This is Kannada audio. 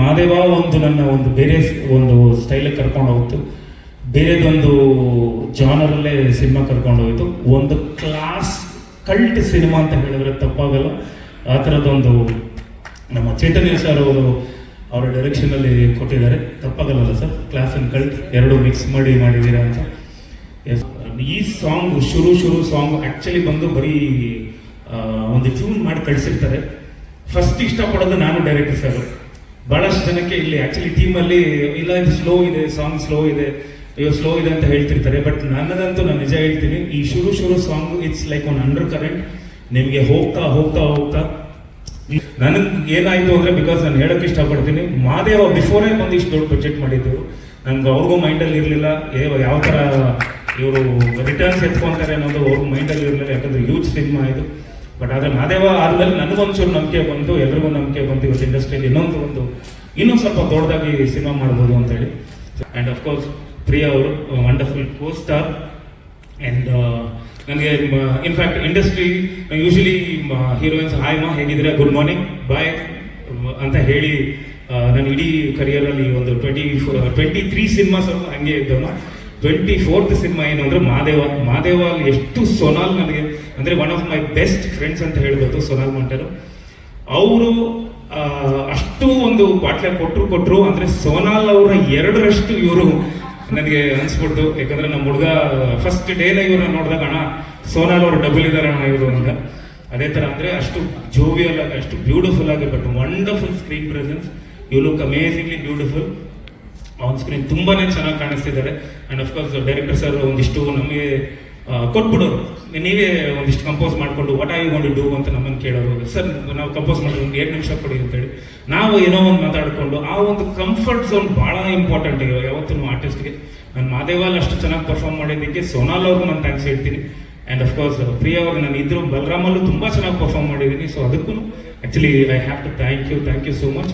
ಮಾದೇವ ಒಂದು ನನ್ನ ಒಂದು ಬೇರೆ ಒಂದು ಸ್ಟೈಲಿಗೆ ಕರ್ಕೊಂಡು ಹೋಗ್ತು ಬೇರೆದೊಂದು ಜಾನರಲ್ಲೇ ಸಿನಿಮಾ ಕರ್ಕೊಂಡು ಹೋಯಿತು ಒಂದು ಕ್ಲಾಸ್ ಕಲ್ಟ್ ಸಿನಿಮಾ ಅಂತ ಹೇಳಿದ್ರೆ ತಪ್ಪಾಗಲ್ಲ. ಆ ಥರದೊಂದು ನಮ್ಮ ಚೈತನ್ಯ ಸರ್ ಅವರು ಅವರ ಡೈರೆಕ್ಷನಲ್ಲಿ ಕೊಟ್ಟಿದ್ದಾರೆ. ತಪ್ಪಾಗಲ್ಲ ಸರ್? ಕ್ಲಾಸ್ ಅಂಡ್ ಕಲ್ಟ್ ಎರಡು ಮಿಕ್ಸ್ ಮಾಡಿ ಮಾಡಿದ್ದೀರಾ ಅಂತ. ಈ ಸಾಂಗ್ ಶುರು ಶುರು ಸಾಂಗ್ ಆ್ಯಕ್ಚುಲಿ ಬಂದು ಬರೀ ಒಂದು ಟ್ಯೂನ್ ಮಾಡಿ ಕಳಿಸಿರ್ತಾರೆ. ಫಸ್ಟ್ ಇಷ್ಟಪಡೋದು ನಾನು ಡೈರೆಕ್ಟರ್ ಸರ್ ಬಹಳಷ್ಟು ಜನಕ್ಕೆ ಇಲ್ಲಿ ಆಕ್ಚುಲಿ ಟೀಮಲ್ಲಿ ಇಲ್ಲ, ಇದು ಸ್ಲೋ ಇದೆ ಸಾಂಗ್ ಸ್ಲೋ ಇದೆ, ಅಯ್ಯೋ ಸ್ಲೋ ಇದೆ ಅಂತ ಹೇಳ್ತಿರ್ತಾರೆ. ಬಟ್ ನನ್ನದಂತೂ ನಾನು ನಿಜ ಹೇಳ್ತೀನಿ, ಈ ಶುರು ಶುರು song it's like one undercurrent ನಿಮಗೆ ಹೋಗ್ತಾ ಹೋಗ್ತಾ ಹೋಗ್ತಾ. ನನಗೆ ಏನಾಯ್ತು ಅಂದ್ರೆ ಬಿಕಾಸ್ ನಾನು ಹೇಳಕ್ ಇಷ್ಟಪಡ್ತೀನಿ, ಮಾದೇವ ಬಿಫೋರೇ ಬಂದು ಇಷ್ಟು ದೊಡ್ಡ ಬಜೆಟ್ ಮಾಡಿದ್ರು. ನನಗೆ ಅವ್ರಿಗೂ ಮೈಂಡಲ್ಲಿ ಇರಲಿಲ್ಲ. ಯಾವ ಥರ ಇವರು ರಿಟರ್ನ್ಸ್ ಎತ್ಕೊಂತಾರೆ ಅನ್ನೋದು ಅವ್ರ ಮೈಂಡಲ್ಲಿ ಇರಲಿಲ್ಲ. ಯಾಕಂದ್ರೆ ಹ್ಯೂಜ್ ಸಿನಿಮಾ ಇದು. ಬಟ್ ಆದರೆ ಮಾದೇವ ಆದ್ಮೇಲೆ ನನಗೊಂಚೂರು ನಂಬಿಕೆ ಬಂತು, ಎಲ್ರಿಗೂ ನಂಬಿಕೆ ಬಂತು, ಇವತ್ತು ಇಂಡಸ್ಟ್ರಿಯಲ್ಲಿ ಇನ್ನೊಂದು ಒಂದು ಇನ್ನೂ ಸ್ವಲ್ಪ ದೊಡ್ಡದಾಗಿ ಸಿನಿಮಾ ಮಾಡ್ಬೋದು ಅಂತ ಹೇಳಿ. ಆ್ಯಂಡ್ ಅಫ್ಕೋರ್ಸ್ ಪ್ರಿಯಾ ಅವರು ವಂಡರ್ಫುಲ್ ಕೋ ಸ್ಟಾರ್ ಆ್ಯಂಡ್ ನನಗೆ in fact industry usually heroines hi ಮಾ ಹೇಗಿದ್ರೆ ಗುಡ್ ಮಾರ್ನಿಂಗ್ ಬಾಯ್ ಅಂತ ಹೇಳಿ ನನ್ನ ನಾನು ಇಡೀ ಕರಿಯರಲ್ಲಿ ಒಂದು ಟ್ವೆಂಟಿ ಟ್ವೆಂಟಿ ತ್ರೀ ಸಿನಿಮಾಸ್ ಹಂಗೆ ಇದ್ದವನು. ಟ್ವೆಂಟಿ ಫೋರ್ತ್ ಸಿನಿಮಾ ಏನು ಅಂದ್ರೆ ಮಾದೇವ ಮಾದೇವ ಎಷ್ಟು ಸೋನಾಲ್ ನನಗೆ ಅಂದ್ರೆ one of my best friends ಅಂತ ಹೇಳ್ಬೋದು ಸೋನಾಲ್ ಮಂಟರು. ಅವರು ಅಷ್ಟು ಒಂದು ಬಾಟ್ಲೆ ಕೊಟ್ಟರು ಕೊಟ್ಟರು ಅಂದ್ರೆ ಸೋನಾಲ್ ಅವರ ಎರಡರಷ್ಟು ಇವರು ನನಗೆ ಅನ್ಸ್ಬಿಡ್ತು. ಯಾಕಂದ್ರೆ ನಮ್ಮ ಹುಡುಗ ಫಸ್ಟ್ ಡೇನ ಇವ್ರನ್ನ ನೋಡಿದಾಗ, ಅಣ್ಣ, ಸೋನಾಲ್ ಅವರು ಡಬಲ್ ಇದಾರೆ ಅಣ್ಣ ಇವರು ಅಂತ ಅದೇ ತರ ಅಂದ್ರೆ ಅಷ್ಟು ಜೋವಿಯಲ್ ಆಗಿ, ಅಷ್ಟು ಬ್ಯೂಟಿಫುಲ್ ಆಗಿ but wonderful screen presence you look amazingly beautiful on screen ತುಂಬಾನೇ ಚೆನ್ನಾಗಿ ಕಾಣಿಸ್ತಿದ್ದಾರೆ. And of course director sir ಒಂದಿಷ್ಟು ನಮಗೆ ಕೊಟ್ಬಿಡೋರು. ನೀವೇ ಒಂದಿಷ್ಟು ಕಂಪೋಸ್ ಮಾಡಿಕೊಂಡು ವಾಟ್ ಐ ಗೊಂಡು ಡೂ ಅಂತ ನಮ್ಮನ್ನು ಕೇಳೋರು ಸರ್ ನಾವು ಕಂಪೋಸ್ ಮಾಡಿದ್ರೆ ಒಂದು ಎರಡು ನಿಮಿಷ ಕೊಡಿ ಅಂತೇಳಿ ನಾವು ಏನೋ ಒಂದು ಮಾತಾಡಿಕೊಂಡು, ಆ ಒಂದು ಕಂಫರ್ಟ್ ಝೋನ್ ಭಾಳ ಇಂಪಾರ್ಟೆಂಟ್ ಇವಾಗ ಯಾವತ್ತೂ ಆರ್ಟಿಸ್ಟ್ಗೆ ನಾನು ಮಾದೇವಾಲ್ ಅಷ್ಟು ಚೆನ್ನಾಗಿ ಪರ್ಫಾರ್ಮ್ ಮಾಡಿದ್ದಕ್ಕೆ ಸೋನಾಲ್ ಅವ್ರಿಗೂ ನಾನು ಥ್ಯಾಂಕ್ಸ್ ಹೇಳ್ತೀನಿ. ಆ್ಯಂಡ್ ಅಫ್ಕೋರ್ಸ್ ಪ್ರಿಯಾ ಅವ್ರಿಗೆ ನಾನು ಇದ್ರು, ಬಲರಾಮಲ್ಲೂ ತುಂಬ ಚೆನ್ನಾಗಿ ಪರ್ಫಾರ್ಮ್ ಮಾಡಿದ್ದೀನಿ. ಸೊ ಅದಕ್ಕೂ actually I have to thank you thank you so much